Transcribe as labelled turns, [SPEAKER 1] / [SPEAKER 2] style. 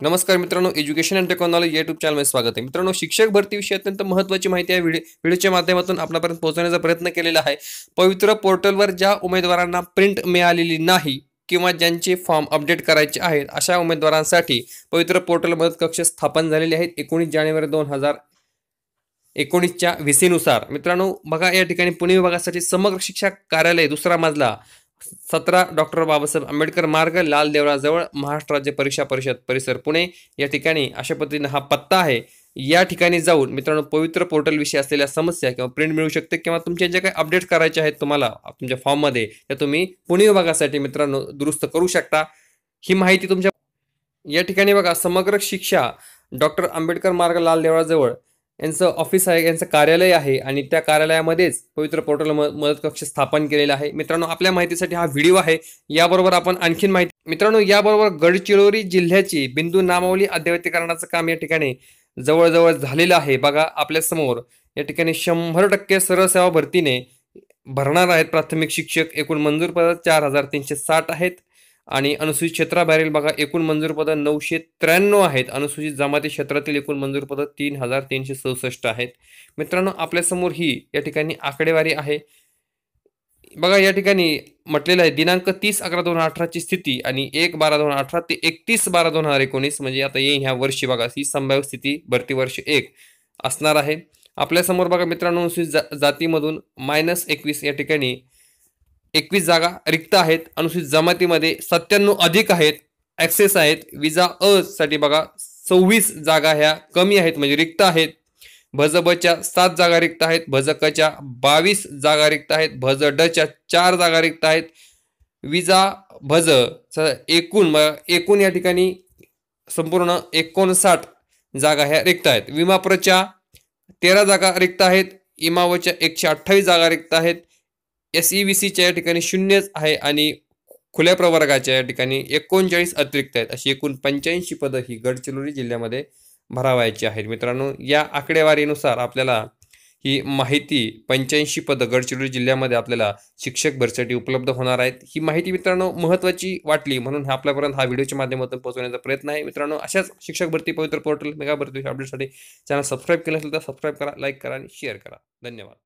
[SPEAKER 1] नमस्कार मित्रांनो education and technology YouTube चॅनलमध्ये स्वागत आहे. मित्रांनो शिक्षक भरतीविषयी अत्यंत महत्त्वाची माहिती आहे व्हिडिओ व्हिडिओच्या माध्यमातून आपल्यापर्यंत पोहोचवण्याचा प्रयत्न केलेला आहे. पवित्र पोर्टलवर ज्या उमेदवारांना प्रिंट मिळालेली नाही किंवा ज्यांचे फॉर्म अपडेट करायचे आहेत अशा उमेदवारांसाठी पवित्र पोर्टल मदत कक्ष स्थापन झालेले आहेत. एकोणीस जानेवारी दोन हजार एकोणीसच्या व्हीसीनुसार मित्रांनो बघा या ठिकाणी पुणे विभागासाठी समग्र शिक्षा कार्यालय दुसरा मजला. सतरा डॉक्टर बाबासाहेब आंबेडकर मार्ग लाल देवळाजवळ महाराष्ट्र राज्य परीक्षा परिषद परिसर पुणे. या ठिकाणी अशा पद्धतीने हा पत्ता आहे. या ठिकाणी जाऊन मित्रांनो पवित्र पोर्टलविषयी असलेल्या समस्या किंवा प्रिंट मिळू शकते किंवा तुमचे जे काही अपडेट करायचे आहेत तुम्हाला तुमच्या फॉर्ममध्ये त्या तुम्ही पुणे विभागासाठी मित्रांनो दुरुस्त करू शकता. ही माहिती तुमच्या या ठिकाणी बघा समग्र शिक्षा डॉक्टर आंबेडकर मार्ग लाल देवळाजवळ. यांचं ऑफिस आहे यांचं कार्यालय आहे आणि त्या कार्यालयामध्येच पवित्र पोर्टल म मदत कक्ष स्थापन केलेला आहे. मित्रांनो आपल्या माहितीसाठी हा व्हिडिओ आहे. याबरोबर आपण आणखीन माहिती मित्रांनो याबरोबर गडचिरोली जिल्ह्याची बिंदू नामावली अध्यवतीकरणाचं काम या ठिकाणी जवळजवळ झालेलं आहे. बघा आपल्यासमोर या ठिकाणी शंभर टक्के सरळ सेवा भरतीने भरणार आहेत प्राथमिक शिक्षक एकूण मंजूर पद चार हजार तीनशे साठ आहेत. आणि अनुसूचित क्षेत्राबाहेरील बघा एकूण मंजूर पदं नऊशे त्र्याण्णव आहेत. अनुसूचित जमाती क्षेत्रातील एकूण मंजूर पदं तीन हजार तीनशे चौसष्ट आहेत. मित्रांनो आपल्यासमोर ही या ठिकाणी आकडेवारी आहे. बघा या ठिकाणी म्हटलेलं आहे दिनांक तीस अकरा दोन हजार अठराची स्थिती आणि एक बारा दोन हजार अठरा ते एकतीस बारा दोन हजार एकोणीस म्हणजे आता येईन ह्या वर्षी बघा ही संभाव्य स्थिती भरती वर्ष एक असणार आहे. आपल्यासमोर बघा मित्रांनो अनुसूचित जा जातीमधून मायनस एकवीस या ठिकाणी एकवीस जागा रिक्त आहेत. अनुसूचित जमातीमध्ये सत्त्याण्णव अधिक आहेत. ॲक्सेस आहेत. विजा अ साठी बघा सव्वीस जागा ह्या कमी आहेत म्हणजे रिक्त आहेत. भजबच्या सात जागा रिक्त आहेत. भजकच्या बावीस जागा रिक्त आहेत. भज डच्या चार जागा रिक्त आहेत. विजा भज एकूण म- एकूण या ठिकाणी संपूर्ण एकोणसाठ जागा ह्या रिक्त आहेत. विमाप्रच्या तेरा जागा रिक्त आहेत. इमावच्या एकशे अठ्ठावीस जागा रिक्त आहेत. एस ई व्ही सीच्या या ठिकाणी शून्यच आहे आणि खुल्या प्रवर्गाच्या या ठिकाणी एकोणचाळीस अतिरिक्त आहेत. अशी एकूण पंच्याऐंशी पदं ही गडचिरोली जिल्ह्यामध्ये भरावायची आहेत. मित्रांनो या आकडेवारीनुसार आपल्याला ही माहिती पंच्याऐंशी पदं गडचिरोली जिल्ह्यामध्ये आपल्याला शिक्षक भरसाठी उपलब्ध होणार आहेत. ही माहिती मित्रांनो महत्त्वाची वाटली म्हणून हा आपल्यापर्यंत हा व्हिडिओच्या माध्यमातून पोहोचवण्याचा प्रयत्न आहे. मित्रांनो अशाच शिक्षक भरती पवित्र पोर्टल मेगा भरती अपडेटसाठी चॅनल सबस्क्राईब केलं असेल तर सबस्क्राईब करा लाईक करा आणि शेअर करा. धन्यवाद.